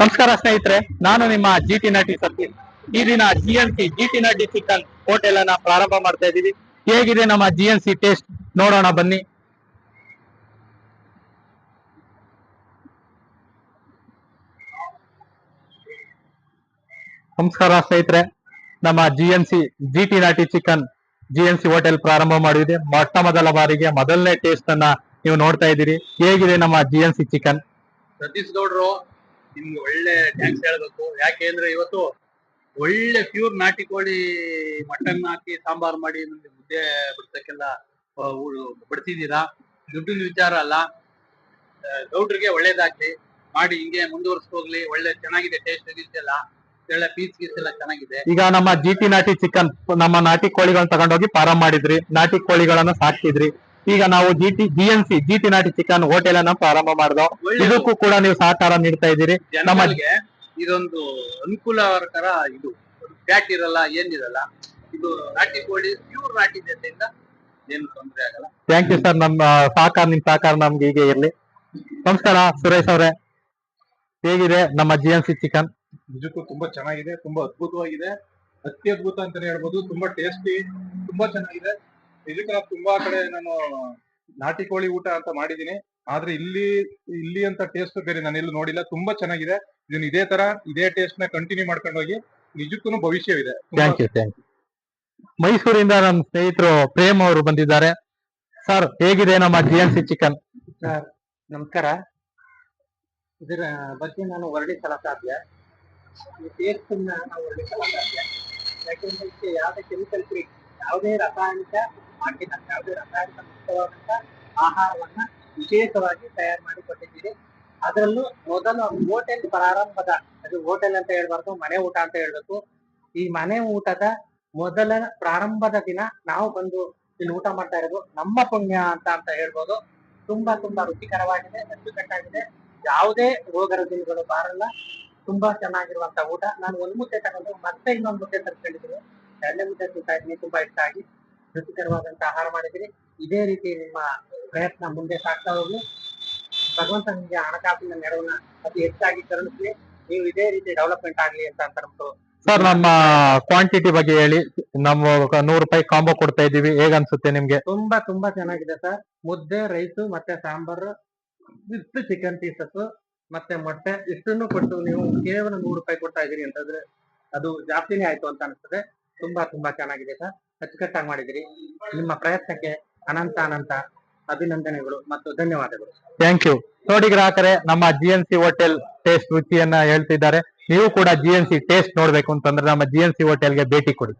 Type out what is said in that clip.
ನಮಸ್ಕಾರ ಸ್ನೇಹಿತರೆ, ನಾನು ನಿಮ್ಮ ಜಿ ಟಿ ನಟಿ ಈ ದಿನ G N C G T ನಟಿ ಚಿಕನ್ ಹೋಟೆಲ್ ಅನ್ನ ಪ್ರಾರಂಭ ಮಾಡ್ತಾ ಇದ್ದೀವಿ. ಹೇಗಿದೆ ನಮ್ಮ ಜಿ ಎನ್ ಸಿ ಟೇಸ್ಟ್ ನೋಡೋಣ, ಬನ್ನಿ. ನಮಸ್ಕಾರ ಸ್ನೇಹಿತರೆ, ನಮ್ಮ G N C G T ನಾಟಿ chicken G N C hotel ಪ್ರಾರಂಭ ಮಾಡಿದೆ. ಮೊಟ್ಟ ಮೊದಲ ಬಾರಿಗೆ ಮೊದಲನೇ ಟೇಸ್ಟ್ ಅನ್ನ ನೀವು ನೋಡ್ತಾ ಇದ್ದೀರಿ. ಹೇಗಿದೆ ನಮ್ಮ G N C chicken Satish ಗೌಡ್ರು ನಿಮ್ಗೆ ಒಳ್ಳೆ ಟ್ಯಾಕ್ಸ್ ಹೇಳ್ಬೇಕು. ಯಾಕೆ ಅಂದ್ರೆ ಇವತ್ತು ಒಳ್ಳೆ ಪ್ಯೂರ್ ನಾಟಿ ಕೋಳಿ ಮಟನ್ ಹಾಕಿ ಸಾಂಬಾರ್ ಮಾಡಿ ನಿಮ್ಗೆ ಮುದ್ದೆ ಬಿಡ್ಸಕ್ಕೆಲ್ಲ ಬಡ್ತಿದ್ದೀರಾ ದುಡ್ಡಿನ ವಿಚಾರ ಅಲ್ಲ. ಗೌಡ್ರಿಗೆ ಒಳ್ಳೇದಾಗ್ಲಿ. ಮಾಡಿ ಹಿಂಗೆ ಮುಂದುವರ್ಸ್ಕೋಗ್ಲಿ ಒಳ್ಳೆ ಚೆನ್ನಾಗಿದೆ ಟೇಸ್ಟ್ ಇದೆಯಲ್ಲ ಎಲ್ಲ. ಒಳ್ಳೆ ಪೀಸ್ ಗೀಸ್ ಎಲ್ಲ ಚೆನ್ನಾಗಿದೆ. ಈಗ ನಮ್ಮ ಜಿ ಟಿ ನಾಟಿ ಚಿಕನ್ ನಮ್ಮ ನಾಟಿ ಕೋಳಿಗಳನ್ನ ತಗೊಂಡೋಗಿ ಫಾರಂ ಮಾಡಿದ್ರಿ. ನಾಟಿ ಕೋಳಿಗಳನ್ನ ಸಾಕ್ತಿದ್ರಿ. ಈಗ ನಾವು G T G N C G T ನಾಟಿ ಚಿಕನ್ ಹೋಟೆಲ್ ಅನ್ನ ಪ್ರಾರಂಭ ಮಾಡಿದ್ವು ಒಳ್ಳೆ ಇದಕ್ಕೂ ಕೂಡ ನೀವು ಸಹಕಾರ ನೀಡ್ತಾ ಇದ್ದೀರಿ. ನಮ್ಮ ಜನಗಳಿಗೆ ಇದೊಂದು ಅನುಕೂಲಕರ ಇದು. ಫ್ಯಾಟ್ ಇರಲ್ಲ ಏನಿರಲ್ಲ ಇದು ನಾಟಿ ಕೋಳಿ ಪ್ಯೂರ್ ನಾಟಿ ಜೊತೆಯಿಂದ ಏನು ತೊಂದರೆ ಆಗಲ್ಲ. ಥ್ಯಾಂಕ್ ಯು ಸರ್ ನಮ್ಮ ಸಹಕಾರ ನಿಮ್ ಸಹಕಾರ ನಮ್ಗೆ ಹೀಗೆ ಇರಲಿ. ನಮಸ್ಕಾರ ಸುರೇಶ್ ಅವರೇ. ಹೇಗಿದೆ ನಮ್ಮ ಜಿ ಎನ್ ಸಿ ಚಿಕನ್? ನಿಜಕ್ಕೂ ತುಂಬಾ ಚೆನ್ನಾಗಿದೆ ತುಂಬಾ ಅದ್ಭುತವಾಗಿದೆ. ಅತ್ಯದ್ಭುತ ಅಂತಾನೆ ಹೇಳ್ಬೋದು ತುಂಬಾ ಟೇಸ್ಟಿ ತುಂಬಾ ಚೆನ್ನಾಗಿದೆ. ನಿಜಕ್ಕೂ ನಾನು ತುಂಬಾ ಕಡೆ ನಾನು ನಾಟಿ ಕೋಳಿ ಊಟ ಅಂತ ಮಾಡಿದೀನಿ ಆದ್ರೆ ಇಲ್ಲಿ ಇಲ್ಲಿ ಅಂತ ಟೇಸ್ಟ್ ಬೇರೆ ನಾನು ಎಲ್ಲೂ ನೋಡಿಲ್ಲ. ತುಂಬಾ ಚೆನ್ನಾಗಿದೆ. ಇದನ್ನ ಇದೇ ತರ ಇದೇ ಟೇಸ್ಟ್ನ ಕಂಟಿನ್ಯೂ ಮಾಡ್ಕೊಂಡು ಹೋಗಿ ನಿಜಕ್ಕೂ ಭವಿಷ್ಯವಿದೆ. ಥ್ಯಾಂಕ್ ಯು ಥ್ಯಾಂಕ್ ಯು ಮೈಸೂರಿಂದ ನಮ್ಮ ಸ್ನೇಹಿತರು ಪ್ರೇಮ್ ಅವರು ಬಂದಿದ್ದಾರೆ. ಸರ್ ಹೇಗಿದೆ ನಮ್ಮ G N C chicken sir ನಮಸ್ಕಾರ. ಇದರ ಬಗ್ಗೆ ನಾನು ವರ್ಣಿಸಲ ಸಾಧ್ಯ ಈ ಟೇಸ್ಟ್ ನಾವು ವರ್ಣಿಸಲ ಸಾಧ್ಯ ಯಾಕೆಂದ್ರೆ ಇದಕ್ಕೆ ಯಾವುದೇ ಕೆಮಿಕಲ್ ಫ್ರೀ ಯಾವುದೇ ರಾಸಾಯನಿಕ ಹಾಕಿಲ್ಲ ಯಾವುದೇ ರಾಸಾಯನಿಕ ಮುಕ್ತವಾದಂತ ಆಹಾರವನ್ನ ವಿಶೇಷವಾಗಿ ತಯಾರು ಮಾಡಿ ಕೊಟ್ಟಿದ್ದೀರಿ ಅದರಲ್ಲೂ ಮೊದಲು ಹೋಟೆಲ್ ಪ್ರಾರಂಭದ, ಅದು ಹೋಟೆಲ್ ಅಂತ ಹೇಳ್ಬಾರ್ದು, ಮನೆ ಊಟ ಅಂತ ಹೇಳ್ಬೇಕು. ಈ ಮನೆ ಊಟದ ಮೊದಲ ಪ್ರಾರಂಭದ ದಿನ ನಾವು ಬಂದು ಇಲ್ಲಿ ಊಟ ಮಾಡ್ತಾ ಇರೋದು ನಮ್ಮ ಪುಣ್ಯ ಅಂತ ಅಂತ ಹೇಳ್ಬೋದು. ತುಂಬಾ ತುಂಬಾ ರುಚಿಕರವಾಗಿದೆ, ಅಚ್ಚುಕಟ್ಟಾಗಿದೆ. ಯಾವುದೇ ರೋಗ ರುಜಿನಗಳು ಬಾರಲ್ಲ. ತುಂಬಾ ಚೆನ್ನಾಗಿರುವಂತ ಊಟ. ನಾನು ಒಂದು ಮುದ್ದೆ ತಗೊಂಡು ಮತ್ತೆ ಇನ್ನೊಂದು ಮುದ್ದೆ ತರ್ಕೊಂಡಿದ್ದೀನಿ ಎರಡನೇ ಮುದ್ದೆ ತಿಂತಾ ತುಂಬಾ ಇಷ್ಟ ಆಗಿ. ರುಚಿಕರವಾದಂತ ಆಹಾರ ಮಾಡಿದ್ರಿ. ಇದೇ ರೀತಿ ನಿಮ್ಮ ಪ್ರಯತ್ನ ಮುಂದೆ ಸಾಕ್ತಾ ಹೋಗಿ. ಭಗವಂತ ನಿಮಗೆ ಹಣಕಾಸಿನ ನೆರವನ್ನ ಅತಿ ಹೆಚ್ಚಾಗಿ ಕರುಣಿಸಿ ನೀವು ಇದೇ ರೀತಿ ಡೆವಲಪ್ಮೆಂಟ್ ಆಗ್ಲಿ ಅಂತ ಅಂತ ಸರ್ ನಮ್ಮ ಕ್ವಾಂಟಿಟಿ ಬಗ್ಗೆ ಹೇಳಿ. ನಮ್ಮ ನೂರು ರೂಪಾಯಿ ಕಾಂಬೋ ಕೊಡ್ತಾ ಇದೀವಿ ಹೇಗನ್ಸುತ್ತೆ ನಿಮ್ಗೆ? ತುಂಬಾ ತುಂಬಾ ಚೆನ್ನಾಗಿದೆ ಸರ್ ಮುದ್ದೆ ರೈಸು ಮತ್ತೆ ಸಾಂಬಾರು ವಿತ್ ಚಿಕನ್ ಪೀಸಸ್ ಮತ್ತೆ ಮೊಟ್ಟೆ ಇಷ್ಟನ್ನು ಕೊಟ್ಟು ನೀವು ಕೇವಲ ನೂರು ರೂಪಾಯಿ ಕೊಡ್ತಾ ಇದೀರಿ ಅಂತಂದ್ರೆ ಅದು ಜಾಸ್ತಿನೇ ಆಯ್ತು ಅಂತ ಅನಿಸ್ತದೆ ತುಂಬಾ ತುಂಬಾ ಚೆನ್ನಾಗಿದೆ ಸರ್ ಅಚ್ಚುಕಟ್ಟಾಗಿ ಮಾಡಿದಿರಿ. ನಿಮ್ಮ ಪ್ರಯತ್ನಕ್ಕೆ ಅನಂತ ಅನಂತ ಅಭಿನಂದನೆಗಳು ಮತ್ತು ಧನ್ಯವಾದಗಳು. ಥ್ಯಾಂಕ್ ಯು ನೋಡಿ ಗ್ರಾಹಕರೇ, ನಮ್ಮ G N C hotel taste ರುಚಿಯನ್ನ ಹೇಳ್ತಿದ್ದಾರೆ. ನೀವು ಕೂಡ ಜಿ ಎನ್ ಸಿ ಟೇಸ್ಟ್ ನೋಡ್ಬೇಕು ಅಂತಂದ್ರೆ ನಮ್ಮ ಜಿ ಎನ್ ಸಿ ಹೋಟೆಲ್ಗೆ ಭೇಟಿ ಕೊಡಿ.